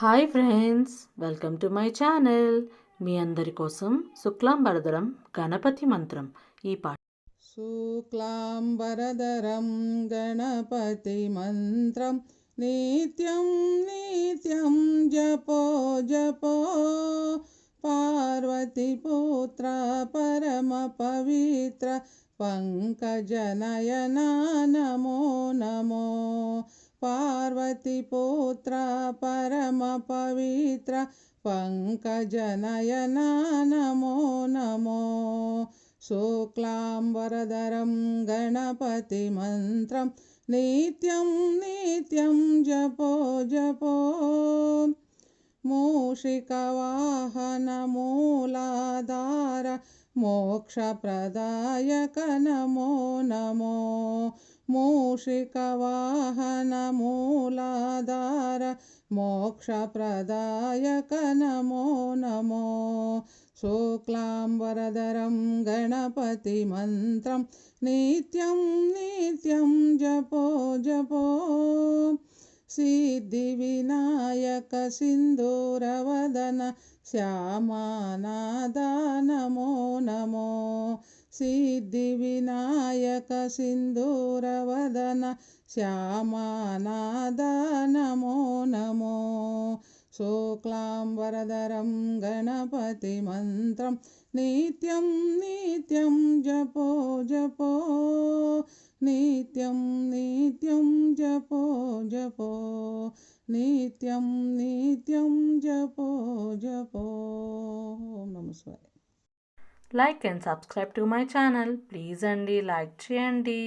Hi friends welcome to my channel. మీ అందరి కోసం శుక్లాంబరధరం గణపతి మంత్రం ఈ పాట శుక్లాంబరధరం గణపతి మంత్రం. నిత్యం నిత్యం జపో జపో. పార్వతి పుత్ర పరమ పవిత్ర పంకజనయనా నమో నమో. पार्वतीपुत्र परमपवित्र पङ्कजनयना नमो। नमो शुक्लाम्बरधरं गणपतिमन्त्रं नित्यं नित्यं जपो जपो। मूषिकवाहनमूलाधार मोक्षप्रदायक नमो। नमो मूषिकवाहनमूलाधार मोक्षप्रदायक नमो नमो शुक्लाम्बरधरं गणपतिमन्त्रं नित्यं नित्यं जपो जपो सिद्धिविनायकसिन्दूरवदन श्यामानादा नमो नमो सिद्धिविनायक सिन्दूरवदन श्यामानाद नमो। नमो शुक्लाम्बरधरं गणपतिमन्त्रं नित्यं नित्यं जपो जपो। नित्यं नित्यं जपो जपो। नित्यं नित्यं जपो जपो। नमस्कार like and subscribe to my channel please అండి లైక్ చేయండి